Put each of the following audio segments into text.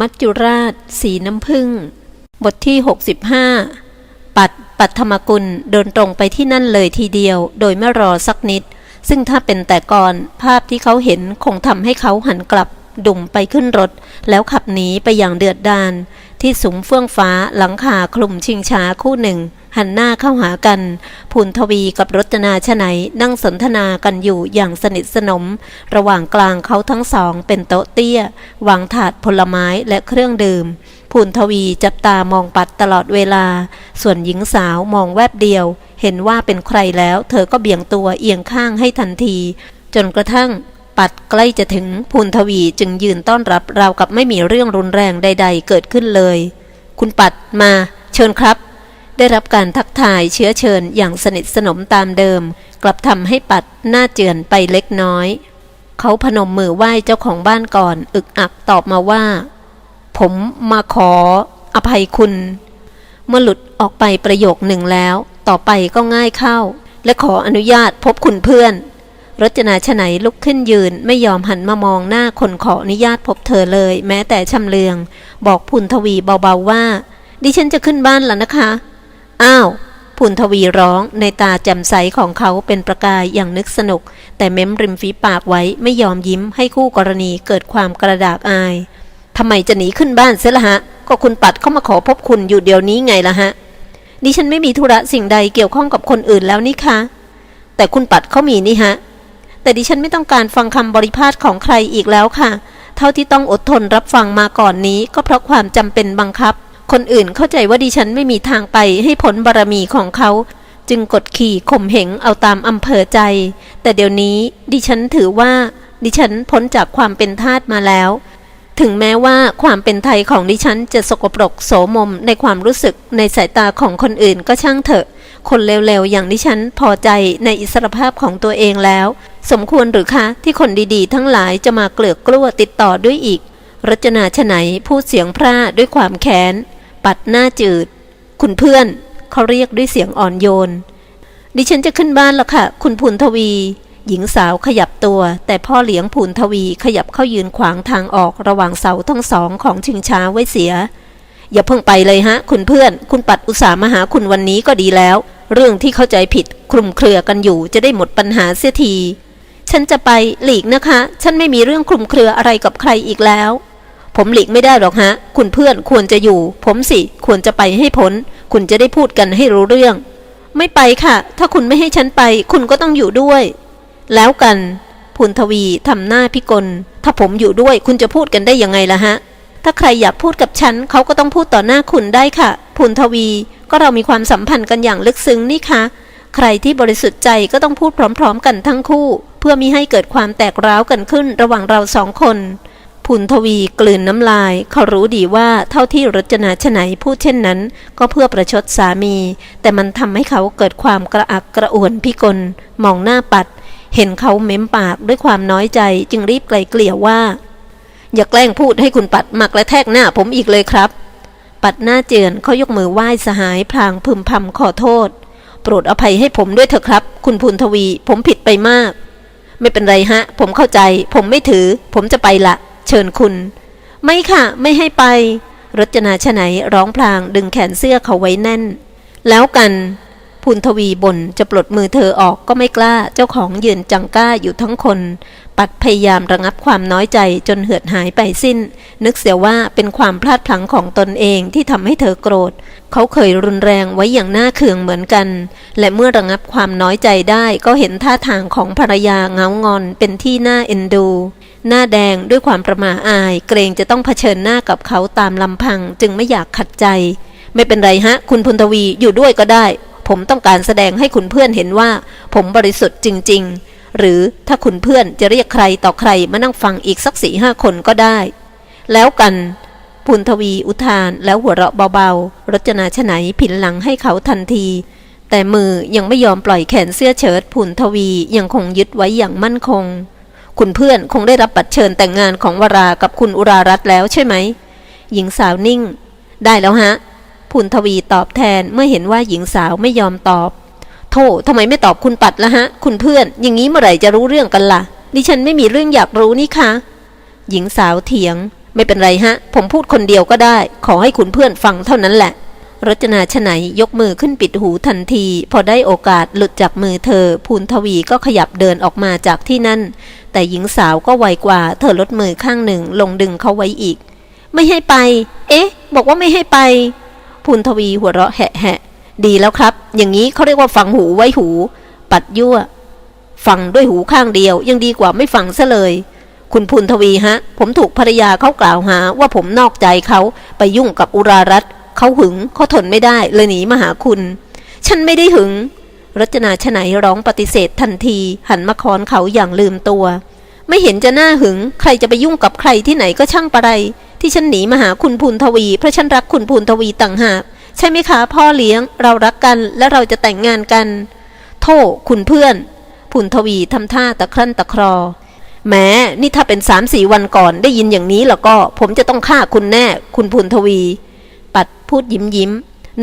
มัจจุราช สีน้ำผึ้งบทที่ 65 ปัด ปัทมกุลเดินตรงไปที่นั่นเลยทีเดียว โดยไม่รอสักนิด ซึ่งถ้าเป็นแต่ก่อน ภาพที่เขาเห็นคงทำให้เขาหันกลับ ดุ่มไปขึ้นรถ แล้วขับหนีไปอย่างเดือดดาลที่สูงเฟื่องฟ้าหลังคาคลุมชิงช้าคู่หนึ่ง หันหน้าเข้าหากันภูนทวีกับรจนาชไหนนั่งสนทนากันอยู่อย่างสนิทสนม ระหว่างกลางเขาทั้งสองเป็นโต๊ะเตี้ยวางถาดผลไม้และเครื่องดื่มภูนทวีจับตามองปัดตลอดเวลา ส่วนหญิงสาวมองแวบเดียว เห็นว่าเป็นใครแล้ว เธอก็เบี่ยงตัวเอียงข้างให้ทันที จนกระทั่งปัดใกล้จะถึงภูนทวีจึงยืนต้อนรับราวกับไม่มีเรื่องรุนแรงใด ๆ เกิดขึ้นเลย คุณปัดมา เชิญครับ ได้รับการทักทายเชื้อเชิญอย่างสนิทสนมตามเดิม กลับทำให้ปัดหน้าเจือนไปเล็กน้อย เขาพนมมือไหว้เจ้าของบ้านก่อน อึกอักตอบมาว่า ผมมาขอ อภัยคุณ เมื่อหลุดออกไปประโยคหนึ่งแล้ว ต่อไปก็ง่ายเข้า และขออนุญาตพบคุณเพื่อนรจนาชไหนลุกขึ้นยืนไม่ยอมหันมามองหน้าคนขออนุญาตพบเธอเลย แม้แต่ชำเลือง บอกพุนทวีเบาๆว่า ดิฉันจะขึ้นบ้านแล้วนะคะ อ้าวพุนทวีร้องในตาแจ่มใสของเขาเป็นประกายอย่างนึกสนุก แต่เม้มริมฝีปากไว้ไม่ยอมยิ้มให้คู่กรณีเกิดความกระดากอายทำไมจะหนีขึ้นบ้านเสียละฮะ ก็คุณปัดเข้ามาขอพบคุณอยู่เดี๋ยวนี้ไงละฮะดิฉันไม่มีธุระสิ่งใดเกี่ยวข้องกับคนอื่นแล้วนี่คะแต่คุณปัดเขามีนี่ฮะ แต่ดิฉันไม่ต้องการฟังคำบริพาทของใครอีกแล้วค่ะ เท่าที่ต้องอดทนรับฟังมาก่อนนี้ก็เพราะความจำเป็นบังคับ คนอื่นเข้าใจว่าดิฉันไม่มีทางไปให้ผลบารมีของเขา จึงกดขี่ข่มเหงเอาตามอำเภอใจ แต่เดี๋ยวนี้ดิฉันถือว่า ดิฉันพ้นจากความเป็นทาสมาแล้ว ถึงแม้ว่าความเป็นไทยของดิฉันจะสกปรกโสมมในความรู้สึกในสายตาของคนอื่นก็ช่างเถอะ คนเลวๆอย่างดิฉันพอใจในอิสรภาพของตัวเองแล้ว สมควรหรือคะที่คนดีๆ ทั้งหลายจะมาเกลือกกลั้วติดต่อด้วยอีก รจนาชไหนพูดเสียงพร่าด้วยความแค้น ปัดหน้าจืด คุณเพื่อนเขาเรียกด้วยเสียงอ่อนโยน ดิฉันจะขึ้นบ้านแล้วค่ะ คุณพูนทวี หญิงสาวขยับตัว แต่พ่อเลี้ยงพูนทวีขยับเข้ายืนขวางทางออกระหว่างเสาทั้งสองของชิงช้าไว้เสีย อย่าเพิ่งไปเลยฮะ คุณเพื่อน คุณปัดอุตส่าห์มาหาคุณวันนี้ก็ดีแล้ว เรื่องที่เข้าใจผิดคลุมเครือกันอยู่จะได้หมดปัญหาเสียที ฉันจะไปหลีกนะคะ ฉันไม่มีเรื่องคลุมเครืออะไรกับใครอีกแล้ว ผมหลีกไม่ได้หรอกฮะ คุณเพื่อนควรจะอยู่ ผมสิ ควรจะไปให้พ้น คุณจะได้พูดกันให้รู้เรื่อง ไม่ไปค่ะ ถ้าคุณไม่ให้ฉันไป คุณก็ต้องอยู่ด้วย แล้วกันพูนทวีทำหน้าพิกล ถ้าผมอยู่ด้วยคุณจะพูดกันได้ยังไงล่ะฮะ ถ้าใครอยากพูดกับฉันเขาก็ต้องพูดต่อหน้าคุณได้ค่ะพูนทวี ก็เรามีความสัมพันธ์กันอย่างลึกซึ้งนี่คะใครที่บริสุทธิ์ใจก็ต้องพูดพร้อม ๆ กันทั้งคู่ เพื่อมิให้เกิดความแตกร้าวกันขึ้นระหว่างเราสองคน พูนทวีกลืนน้ำลาย เขารู้ดีว่าเท่าที่รจนาชไหนพูดเช่นนั้น ก็เพื่อประชดสามี แต่มันทำให้เขาเกิดความกระอักกระอ่วนพิกล มองหน้าปัด เห็นเขาเม้มปากด้วยความน้อยใจจึงรีบไกลเกลี่ยว่า อย่าแกล้งพูดให้คุณปัดหมักและแทกหน้าผมอีกเลยครับ ปัดหน้าเจือนเขายกมือไหว้สหายพลางพึมพำขอโทษ โปรดอภัยให้ผมด้วยเถอะครับ คุณพูนทวี ผมผิดไปมาก ไม่เป็นไรฮะ ผมเข้าใจ ผมไม่ถือ ผมจะไปละ เชิญคุณ ไม่ค่ะ ไม่ให้ไป รจนาชไหนร้องพลางดึงแขนเสื้อเขาไว้แน่น แล้วกันพูนทวีบ่นจะปลดมือเธอออกก็ไม่กล้า เจ้าของยืนจังก้าอยู่ทั้งคน ปัดพยายามระงับความน้อยใจจนเหือดหายไปสิ้น นึกเสียว่าเป็นความพลาดพลั้งของตนเองที่ทำให้เธอโกรธ เขาเคยรุนแรงไว้อย่างน่าเคืองเหมือนกัน และเมื่อระงับความน้อยใจได้ก็เห็นท่าทางของภรรยาเงางอนเป็นที่น่าเอ็นดู หน้าแดงด้วยความประมาอาย เกรงจะต้องเผชิญหน้ากับเขาตามลำพัง จึงไม่อยากขัดใจ ไม่เป็นไรฮะ คุณพุนทวีอยู่ด้วยก็ได้ ผมต้องการแสดงให้คุณเพื่อนเห็นว่า ผมบริสุทธิ์จริง ๆ หรือถ้าคุณเพื่อนจะเรียกใครต่อใครมานั่งฟังอีกสักสี่ห้าคนก็ได้ แล้วกันพุนทวีอุทานแล้วหัวเราะเบาๆ รจนาชไหนผินหลังให้เขาทันที แต่มือยังไม่ยอมปล่อยแขนเสื้อเชิ้ตพุนทวียังคงยึดไว้อย่างมั่นคง คุณเพื่อนคงได้รับบัตรเชิญแต่งงานของวรากับคุณอุรารัตแล้วใช่ไหม หญิงสาวนิ่ง ได้แล้วฮะพุนทวีตอบแทนเมื่อเห็นว่าหญิงสาวไม่ยอมตอบ โธ่ทำไมไม่ตอบคุณปัดละฮะ คุณเพื่อน อย่างนี้เมื่อไหร่จะรู้เรื่องกันละ่ะ ดิฉันไม่มีเรื่องอยากรู้นี่คะ หญิงสาวเถียง ไม่เป็นไรฮะ ผมพูดคนเดียวก็ได้ ขอให้คุณเพื่อนฟังเท่านั้นแหละรจนาชไหนยกมือขึ้นปิดหูทันที พอได้โอกาสหลุดจากมือเธอ ภูนทวีก็ขยับเดินออกมาจากที่นั่น แต่หญิงสาวก็ไวกว่า เธอลดมือข้างหนึ่งลงดึงเขาไว้อีก ไม่ให้ไป เอ๊ะ บอกว่าไม่ให้ไปภูนทวีหัวเราะแหะแหะดีแล้วครับ อย่างนี้เขาเรียกว่าฟังหูไว้หู ปัดยั่ว ฟังด้วยหูข้างเดียว ยังดีกว่าไม่ฟังซะเลย คุณภูนทวีฮะ ผมถูกภรรยาเขากล่าวหา ว่าผมนอกใจเขาไปยุ่งกับอุรารัตเขาหึงเขาทนไม่ได้เลยหนีมาหาคุณ ฉันไม่ได้หึง รัชนาชไหนร้องปฏิเสธทันที หันมาคอนเขาอย่างลืมตัว ไม่เห็นจะน่าหึง ใครจะไปยุ่งกับใครที่ไหนก็ช่างปะไร ที่ฉันหนีมาหาคุณภูนทวี เพราะฉันรักคุณภูนทวีต่างหาก ใช่ไหมคะพ่อเลี้ยง เรารักกันและเราจะแต่งงานกัน โทษคุณเพื่อนภูนทวีทำท่าตะครั่นตะครอแม้นี่ถ้าเป็นสามสี่วันก่อนได้ยินอย่างนี้แล้วก็ ผมจะต้องฆ่าคุณแน่ คุณภูนทวี ปัดพูดยิ้มยิ้ม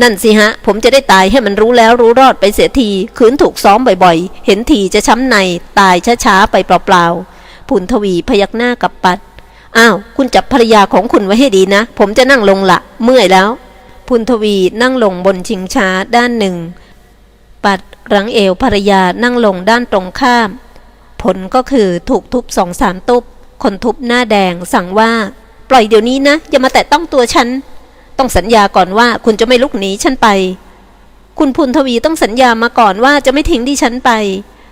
นั่นสิฮะ ผมจะได้ตายให้มันรู้แล้วรู้รอดไปเสียทีขืนถูกซ้อมบ่อยๆ เห็นทีจะช้ำในตายช้าๆไปเปล่าๆภูนทวีพยักหน้ากับปัด อ้าว คุณจับภรรยาของคุณไว้ให้ดีนะ ผมจะนั่งลงละเมื่อยแล้วภูนทวีนั่งลงบนชิงช้าด้านหนึ่ง ปัดรังเอวภรรยานั่งลงด้านตรงข้าม ผลก็คือถูกทุบสองสามตุบ คนทุบหน้าแดงสั่งว่า ปล่อยเดี๋ยวนี้นะ อย่ามาแตะต้องตัวฉัน ต้องสัญญาก่อนว่าคุณจะไม่ลุกหนีฉันไป คุณพุนทวีต้องสัญญามาก่อนว่าจะไม่ทิ้งดิฉันไป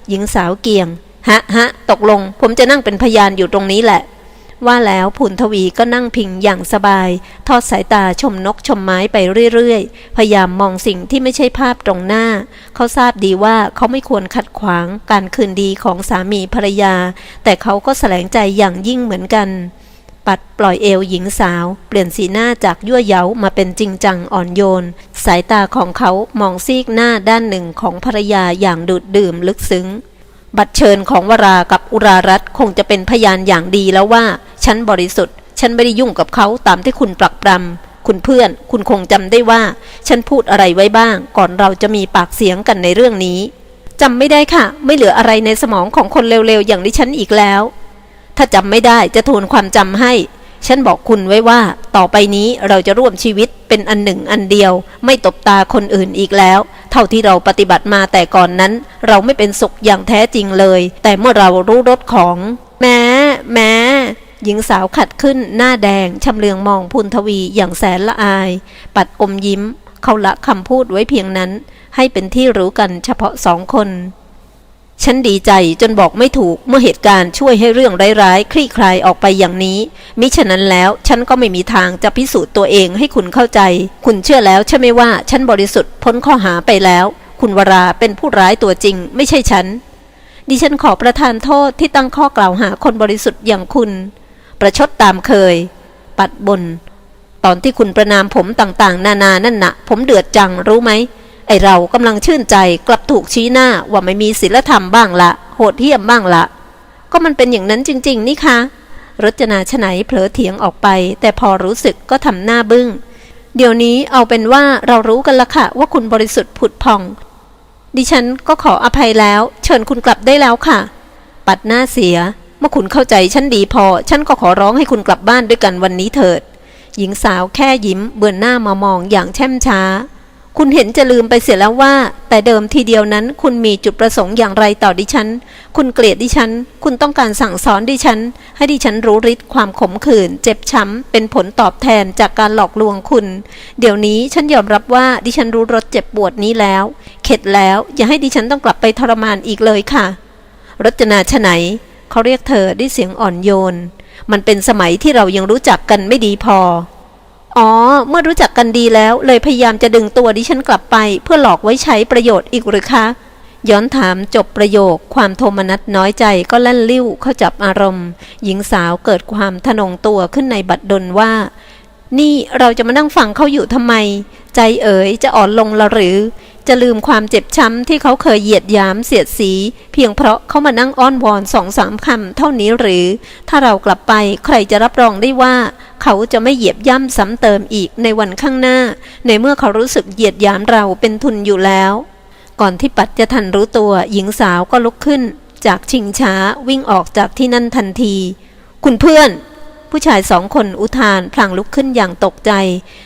หญิงสาวเกียง ฮะฮะตกลง ผมจะนั่งเป็นพยานอยู่ตรงนี้แหละ ว่าแล้วพุนทวีก็นั่งพิงอย่างสบาย ทอดสายตาชมนกชมไม้ไปเรื่อยๆ พยายามมองสิ่งที่ไม่ใช่ภาพตรงหน้า เขาทราบดีว่าเขาไม่ควรขัดขวางการคืนดีของสามีภรรยา แต่เขาก็แสลงใจอย่างยิ่งเหมือนกัน ปัดปล่อยเอวหญิงสาว เปลี่ยนสีหน้าจากยั่วเย้ามาเป็นจริงจังอ่อนโยน สายตาของเขามองซีกหน้าด้านหนึ่งของภรรยาอย่างดูดดื่มลึกซึ้ง บัตรเชิญของวรากับอุรารัตคงจะเป็นพยานอย่างดีแล้วว่า ฉันบริสุทธิ์ ฉันไม่ได้ยุ่งกับเขาตามที่คุณปรักปรำคุณเพื่อน คุณคงจำได้ว่า ฉันพูดอะไรไว้บ้าง ก่อนเราจะมีปากเสียงกันในเรื่องนี้จำไม่ได้ค่ะ ไม่เหลืออะไรในสมองของคนเร็วๆอย่างดิฉันอีกแล้ว ถ้าจำไม่ได้จะทวนความจำให้ ฉันบอกคุณไว้ว่า ต่อไปนี้เราจะร่วมชีวิตเป็นอันหนึ่งอันเดียว ไม่ตบตาคนอื่นอีกแล้ว เท่าที่เราปฏิบัติมาแต่ก่อนนั้น เราไม่เป็นสุขอย่างแท้จริงเลย แต่เมื่อเรารู้รสของ แม้แม้หญิงสาวขัดขึ้นหน้าแดงชำเลืองมองพุนทวีอย่างแสนละอาย ปัดอมยิ้ม เขาละคำพูดไว้เพียงนั้น ให้เป็นที่รู้กันเฉพาะสองคน ฉันดีใจจนบอกไม่ถูกเมื่อเหตุการณ์ช่วยให้เรื่องร้ายๆ คลี่คลายออกไปอย่างนี้ มิฉะนั้นแล้วฉันก็ไม่มีทางจะพิสูจน์ตัวเองให้คุณเข้าใจ คุณเชื่อแล้วใช่ไหมว่าฉันบริสุทธิ์พ้นข้อหาไปแล้ว คุณวราเป็นผู้ร้ายตัวจริง ไม่ใช่ฉัน ดิฉันขอประทานโทษที่ตั้งข้อกล่าวหาคนบริสุทธิ์อย่างคุณ ประชดตามเคย ปัดบน ตอนที่คุณประนามผมต่างๆ นานานั่นนะผมเดือดจังรู้ไหม ไอเรากำลังชื่นใจกลับถูกชี้หน้าว่าไม่มีศีลธรรมบ้างละ โหดเหี้ยมบ้างละ ก็มันเป็นอย่างนั้นจริง ๆ นี่คะรจนาชไหนเผลอเถียงออกไป แต่พอรู้สึกก็ทำหน้าบึง้ง เดี๋ยวนี้เอาเป็นว่าเรารู้กันละค่ะว่าคุณบริสุทธิ์ผุดพอง ดิฉันก็ขออภัยแล้ว เชิญคุณกลับได้แล้วค่ะ ปัดหน้าเสีย เมื่อคุณเข้าใจฉันดีพอ ฉันก็ขอร้องให้คุณกลับบ้านด้วยกันวันนี้เถิด หญิงสาวแค่ยิ้มเบือนหน้ามามองอย่างแช่มช้า คุณเห็นจะลืมไปเสียแล้วว่า แต่เดิมทีเดียวนั้น คุณมีจุดประสงค์อย่างไรต่อดิฉัน คุณเกลียดดิฉัน คุณต้องการสั่งสอนดิฉัน ให้ดิฉันรู้ฤทธิ์ความขมขื่นเจ็บช้ำ เป็นผลตอบแทนจากการหลอกลวงคุณ เดี๋ยวนี้ฉันยอมรับว่าดิฉันรู้รสเจ็บปวดนี้แล้ว เข็ดแล้วอย่าให้ดิฉันต้องกลับไปทรมานอีกเลยค่ะรจนาชไหนเขาเรียกเธอด้วยเสียงอ่อนโยน มันเป็นสมัยที่เรายังรู้จักกันไม่ดีพอ อ๋อ เมื่อรู้จักกันดีแล้วเลยพยายามจะดึงตัวดิฉันกลับไป เพื่อหลอกไว้ใช้ประโยชน์อีกหรือคะ ย้อนถามจบประโยค ความโทมนัสน้อยใจก็แล่นลิ้วเข้าจับอารมณ์ หญิงสาวเกิดความทะนงตัวขึ้นในบัดดลว่า นี่เราจะมานั่งฟังเขาอยู่ทำไม ใจเอ๋ยจะอ่อนลงละหรือ จะลืมความเจ็บช้ำที่เขาเคยเหยียดยามเสียดสี เพียงเพราะเขามานั่งอ้อนวอนสองสามคำเท่านี้หรือ ถ้าเรากลับไปใครจะรับรองได้ว่า เขาจะไม่เหยียบย่ำซ้ำเติมอีกในวันข้างหน้า ในเมื่อเขารู้สึกเหยียดยามเราเป็นทุนอยู่แล้ว ก่อนที่ปัดจะทันรู้ตัวหญิงสาวก็ลุกขึ้น จากชิงช้าวิ่งออกจากที่นั่นทันที คุณเพื่อน ผู้ชายสองคนอุทานพลางลุกขึ้นอย่างตกใจ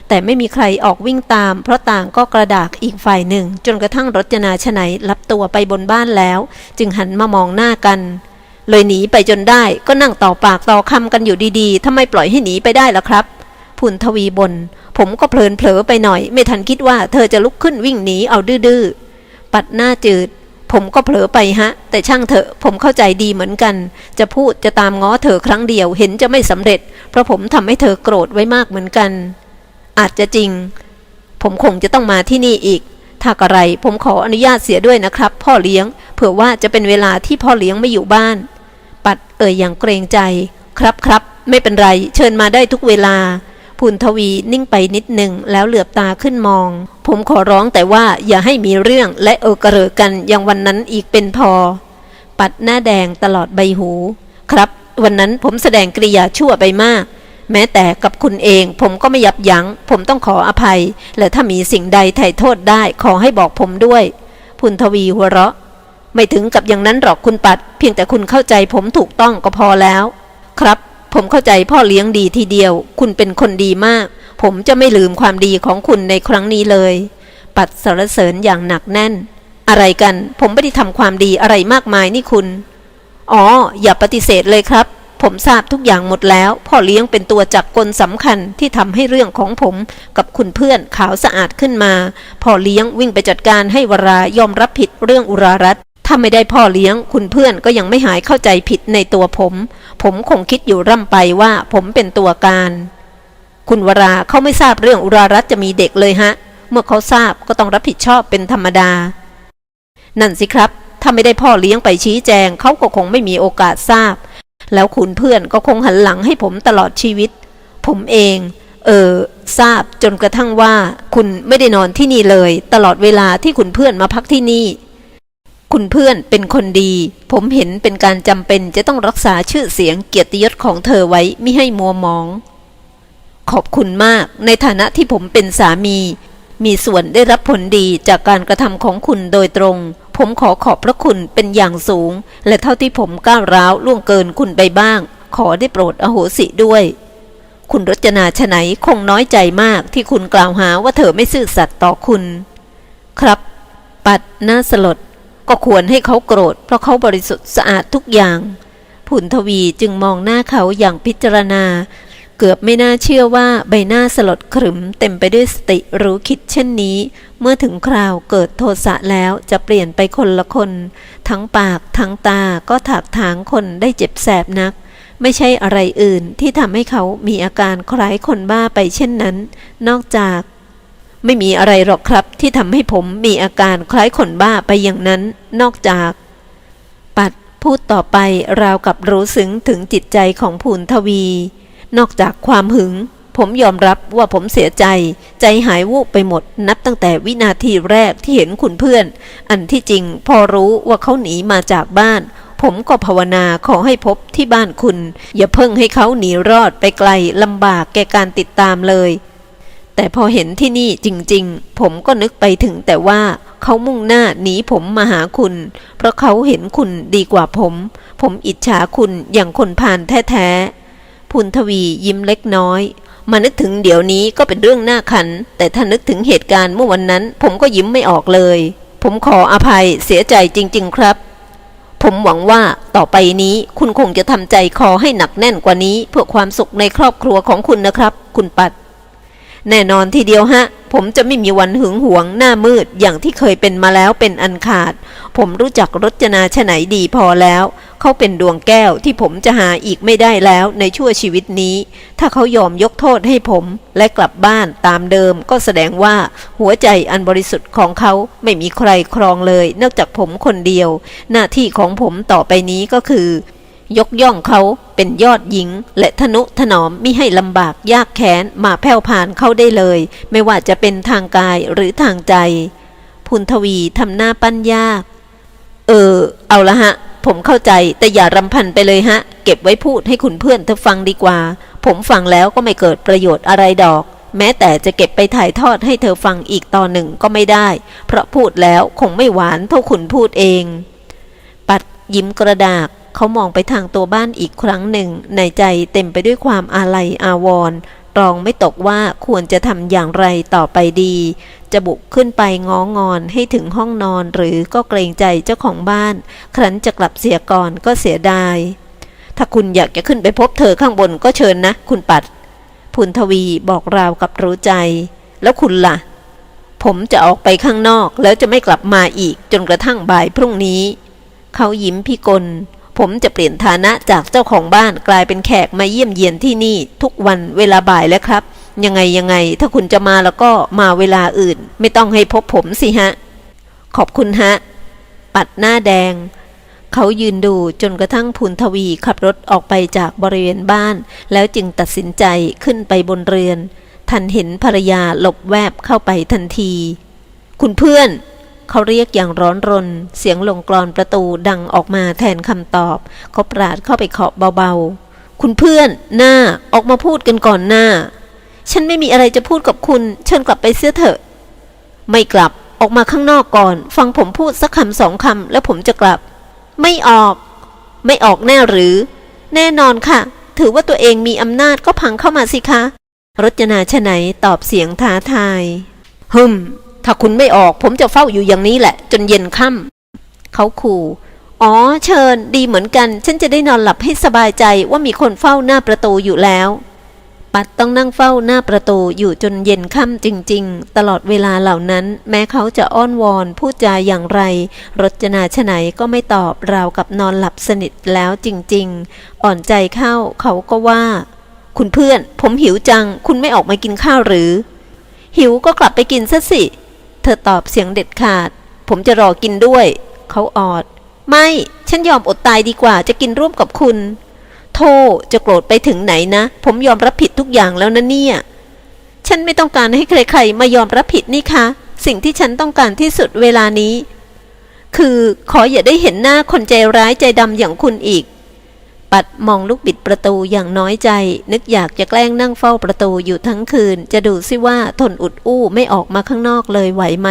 แต่ไม่มีใครออกวิ่งตาม เพราะต่างก็กระดากอีกฝ่ายหนึ่ง จนกระทั่งรจนาชนัยรับตัวไปบนบ้านแล้ว จึงหันมามองหน้ากัน เลยหนีไปจนได้ก็นั่งต่อปากต่อคำกันอยู่ดีๆทำไมปล่อยให้หนีไปได้ล่ะครับพุนทวีบน ผมก็เพลินเผลอไปหน่อย ไม่ทันคิดว่าเธอจะลุกขึ้นวิ่งหนีเอาดื้อๆปัดหน้าจืด ผมก็เผลอไปฮะ แต่ช่างเถอะผมเข้าใจดีเหมือนกัน จะพูดจะตามง้อเธอครั้งเดียวเห็นจะไม่สำเร็จ เพราะผมทำให้เธอโกรธไว้มากเหมือนกัน อาจจะจริง ผมคงจะต้องมาที่นี่อีก ถ้ากระไรผมขออนุญาตเสียด้วยนะครับ พ่อเลี้ยง เผื่อว่าจะเป็นเวลาที่พ่อเลี้ยงไม่อยู่บ้าน ปัดเอ่ยอย่างเกรงใจ ครับครับไม่เป็นไร เชิญมาได้ทุกเวลา พุนทวีนิ่งไปนิดหนึ่งแล้วเหลือบตาขึ้นมอง ผมขอร้องแต่ว่าอย่าให้มีเรื่องและเออกระเรอกันอย่างวันนั้นอีกเป็นพอ ปัดหน้าแดงตลอดใบหู ครับ วันนั้นผมแสดงกริยาชั่วไปมาก แม้แต่กับคุณเองผมก็ไม่ยับยัง้ง ผมต้องขออภัย และถ้ามีสิ่งใดไถ่โทษได้ขอให้บอกผมด้วยพุนทวีหัวเราะ ไม่ถึงกับอย่างนั้นหรอกคุณปัด เพียงแต่คุณเข้าใจผมถูกต้องก็พอแล้ว ครับ ผมเข้าใจพ่อเลี้ยงดีทีเดียว คุณเป็นคนดีมาก ผมจะไม่ลืมความดีของคุณในครั้งนี้เลย ปัดสรรเสริญอย่างหนักแน่น อะไรกัน ผมไม่ได้ทำความดีอะไรมากมายนี่คุณ อ๋อ อย่าปฏิเสธเลยครับ ผมทราบทุกอย่างหมดแล้ว พ่อเลี้ยงเป็นตัวจักรกลสำคัญที่ทำให้เรื่องของผมกับคุณเพื่อนขาวสะอาดขึ้นมา พ่อเลี้ยงวิ่งไปจัดการให้วรายอมรับผิดเรื่องอุรารัต ถ้าไม่ได้พ่อเลี้ยง คุณเพื่อนก็ยังไม่หายเข้าใจผิดในตัวผม ผมคงคิดอยู่ร่ำไปว่าผมเป็นตัวการ คุณวราเขาไม่ทราบเรื่องอุรารัตจะมีเด็กเลยฮะ เมื่อเขาทราบก็ต้องรับผิดชอบเป็นธรรมดา นั่นสิครับ ถ้าไม่ได้พ่อเลี้ยงไปชี้แจงเขาก็คงไม่มีโอกาสทราบ แล้วคุณเพื่อนก็คงหันหลังให้ผมตลอดชีวิต ผมเอง เออทราบจนกระทั่งว่า คุณไม่ได้นอนที่นี่เลย ตลอดเวลาที่คุณเพื่อนมาพักที่นี่ คุณเพื่อนเป็นคนดี ผมเห็นเป็นการจำเป็นจะต้องรักษาชื่อเสียงเกียรติยศของเธอไว้ไม่ให้มัวมอง ขอบคุณมากในฐานะที่ผมเป็นสามี มีส่วนได้รับผลดีจากการกระทำของคุณโดยตรง ผมขอขอบพระคุณเป็นอย่างสูง และเท่าที่ผมก้าวร้าวล่วงเกินคุณไปบ้าง ขอได้โปรดอโหสิด้วย คุณรจนาชไหนคงน้อยใจมากที่คุณกล่าวหาว่าเธอไม่ซื่อสัตย์ต่อคุณ ครับ ปัดหน้าสลด ก็ควรให้เขาโกรธ เพราะเขาบริสุทธิ์สะอาดทุกอย่าง ผุนทวีจึงมองหน้าเขาอย่างพิจารณา เกือบไม่น่าเชื่อว่าใบหน้าสลดขรึมเต็มไปด้วยสติรู้คิดเช่นนี้ เมื่อถึงคราวเกิดโทสะแล้วจะเปลี่ยนไปคนละคน ทั้งปากทั้งตาก็ถากถางคนได้เจ็บแสบนัก ไม่ใช่อะไรอื่นที่ทำให้เขามีอาการคล้ายคนบ้าไปเช่นนั้น นอกจาก ไม่มีอะไรหรอกครับที่ทำให้ผมมีอาการคล้ายคนบ้าไปอย่างนั้น นอกจาก ปัดพูดต่อไปราวกับรู้ซึ้งถึงจิตใจของภูนทวี นอกจากความหึง ผมยอมรับว่าผมเสียใจ ใจหายวูบไปหมด นับตั้งแต่วินาทีแรกที่เห็นคุณเพื่อน อันที่จริงพอรู้ว่าเขาหนีมาจากบ้านผมก็ภาวนาขอให้พบที่บ้านคุณ อย่าเพิ่งให้เขาหนีรอดไปไกลลำบากแก่การติดตามเลย แต่พอเห็นที่นี่จริงๆ ผมก็นึกไปถึงแต่ว่าเขามุ่งหน้าหนีผมมาหาคุณ เพราะเขาเห็นคุณดีกว่าผม ผมอิจฉาคุณอย่างคนผ่านแท้ๆพุนทวียิ้มเล็กน้อย มานึกถึงเดี๋ยวนี้ก็เป็นเรื่องน่าขัน แต่ถ้านึกถึงเหตุการณ์เมื่อวันนั้น ผมก็ยิ้มไม่ออกเลย ผมขออภัยเสียใจจริง ๆ ครับผมหวังว่าต่อไปนี้คุณคงจะทำใจคอให้หนักแน่นกว่านี้ เพื่อความสุขในครอบครัวของคุณนะครับ คุณปัด แน่นอนทีเดียวฮะ ผมจะไม่มีวันหึงหวงหน้ามืดอย่างที่เคยเป็นมาแล้วเป็นอันขาด ผมรู้จักรจนาชไหนดีพอแล้ว เขาเป็นดวงแก้วที่ผมจะหาอีกไม่ได้แล้วในชั่วชีวิตนี้ ถ้าเขายอมยกโทษให้ผมและกลับบ้านตามเดิมก็แสดงว่าหัวใจอันบริสุทธิ์ของเขาไม่มีใครครองเลย นอกจากผมคนเดียว หน้าที่ของผมต่อไปนี้ก็คือ ยกย่องเขาเป็นยอดหญิง และทนุถนอมมิให้ลำบากยากแค้นมาแผ่วผ่านเขาได้เลย ไม่ว่าจะเป็นทางกายหรือทางใจ พุนทวีทำหน้าปั้นยาก เออ เอาละฮะ ผมเข้าใจแต่อย่ารำพันไปเลยฮะ เก็บไว้พูดให้คุณเพื่อนเธอฟังดีกว่า ผมฟังแล้วก็ไม่เกิดประโยชน์อะไรดอก แม้แต่จะเก็บไปถ่ายทอดให้เธอฟังอีกตอนหนึ่งก็ไม่ได้ เพราะพูดแล้วคงไม่หวานเท่าคุณพูดเอง ปัดยิ้มกระดาก เขามองไปทางตัวบ้านอีกครั้งหนึ่ง ในใจเต็มไปด้วยความอาลัยอาวรณ์รองไม่ตกว่าควรจะทำอย่างไรต่อไปดี จะบุกขึ้นไปง้องอนให้ถึงห้องนอนหรือก็เกรงใจเจ้าของบ้าน ครั้นจะกลับเสียก่อนก็เสียดาย ถ้าคุณอยากจะขึ้นไปพบเธอข้างบนก็เชิญนะ คุณปัดพุนทวีบอกราวกับรู้ใจ แล้วคุณล่ะ ผมจะออกไปข้างนอกแล้วจะไม่กลับมาอีกจนกระทั่งบ่ายพรุ่งนี้ เขายิ้มพิกล ผมจะเปลี่ยนฐานะจากเจ้าของบ้านกลายเป็นแขกมาเยี่ยมเยียนที่นี่ ทุกวันเวลาบ่ายแล้วครับ ยังไงยังไง ถ้าคุณจะมาแล้วก็มาเวลาอื่น ไม่ต้องให้พบผมสิฮะ ขอบคุณฮะ ปัดหน้าแดง เขายืนดูจนกระทั่งพูนทวีขับรถออกไปจากบริเวณบ้าน แล้วจึงตัดสินใจขึ้นไปบนเรือน ทันเห็นภรรยาหลบแวบเข้าไปทันที คุณเพื่อน เขาเรียกอย่างร้อนรน เสียงลงกรอนประตูดังออกมาแทนคำตอบ เขาปราดเข้าไปเคาะเบาๆ คุณเพื่อนหน้าออกมาพูดกันก่อนหน้า ฉันไม่มีอะไรจะพูดกับคุณ เชิญกลับไปเสียเถอะ ไม่กลับออกมาข้างนอกก่อน ฟังผมพูดสักคำสองคำแล้วผมจะกลับ ไม่ออก ไม่ออกแน่หรือ แน่นอนค่ะ ถือว่าตัวเองมีอำนาจก็พังเข้ามาสิคะรจนาชไหนตอบเสียงท้าทายฮึม ถ้าคุณไม่ออกผมจะเฝ้าอยู่อย่างนี้แหละ จนเย็นค่ำเขาขู่ อ๋อ เชิญ ดีเหมือนกัน ฉันจะได้นอนหลับให้สบายใจว่ามีคนเฝ้าหน้าประตูอยู่แล้ว ปัดต้องนั่งเฝ้าหน้าประตูอยู่จนเย็นค่ำจริง ๆ ตลอดเวลาเหล่านั้น แม้เขาจะอ้อนวอนพูดจาอย่างไร รจนาชไหนก็ไม่ตอบราวกับนอนหลับสนิทแล้วจริง ๆ อ่อนใจเข้าเขาก็ว่า คุณเพื่อน ผมหิวจัง คุณไม่ออกมากินข้าวหรือ หิวก็กลับไปกินซะสิ เธอตอบเสียงเด็ดขาด ผมจะรอกินด้วย เขาออด ไม่ ฉันยอมอดตายดีกว่าจะกินร่วมกับคุณโธ่จะโกรธไปถึงไหนนะ ผมยอมรับผิดทุกอย่างแล้วนะเนี่ย ฉันไม่ต้องการให้ใครๆมายอมรับผิดนี่คะ สิ่งที่ฉันต้องการที่สุดเวลานี้ คือขออย่าได้เห็นหน้าคนใจร้ายใจดำอย่างคุณอีก ปัดมองลูกบิดประตูอย่างน้อยใจ นึกอยากจะแกล้งนั่งเฝ้าประตูอยู่ทั้งคืน จะดูซิว่าทนอุดอู้ไม่ออกมาข้างนอกเลยไหวไหม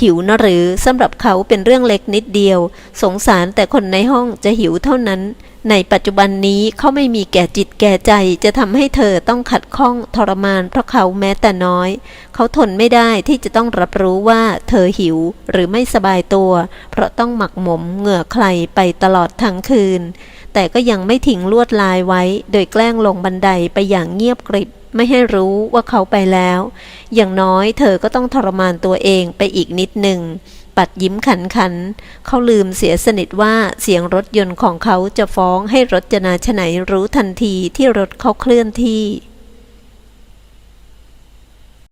หิวนะหรือสำหรับเขาเป็นเรื่องเล็กนิดเดียว สงสารแต่คนในห้องจะหิวเท่านั้น ในปัจจุบันนี้เขาไม่มีแก่จิตแก่ใจจะทำให้เธอต้องขัดข้องทรมานเพราะเขาแม้แต่น้อย เขาทนไม่ได้ที่จะต้องรับรู้ว่าเธอหิวหรือไม่สบายตัว เพราะต้องหมักหมมเหงื่อใครไปตลอดทั้งคืน แต่ก็ยังไม่ทิ้งลวดลายไว้ โดยแกล้งลงบันไดไปอย่างเงียบกริบไม่ให้รู้ว่าเขาไปแล้ว อย่างน้อยเธอก็ต้องทรมานตัวเองไปอีกนิดหนึ่ง ปัดยิ้มขันขัน เขาลืมเสียสนิทว่าเสียงรถยนต์ของเขาจะฟ้องให้รถจนาชไหนรู้ทันทีที่รถเขาเคลื่อนที่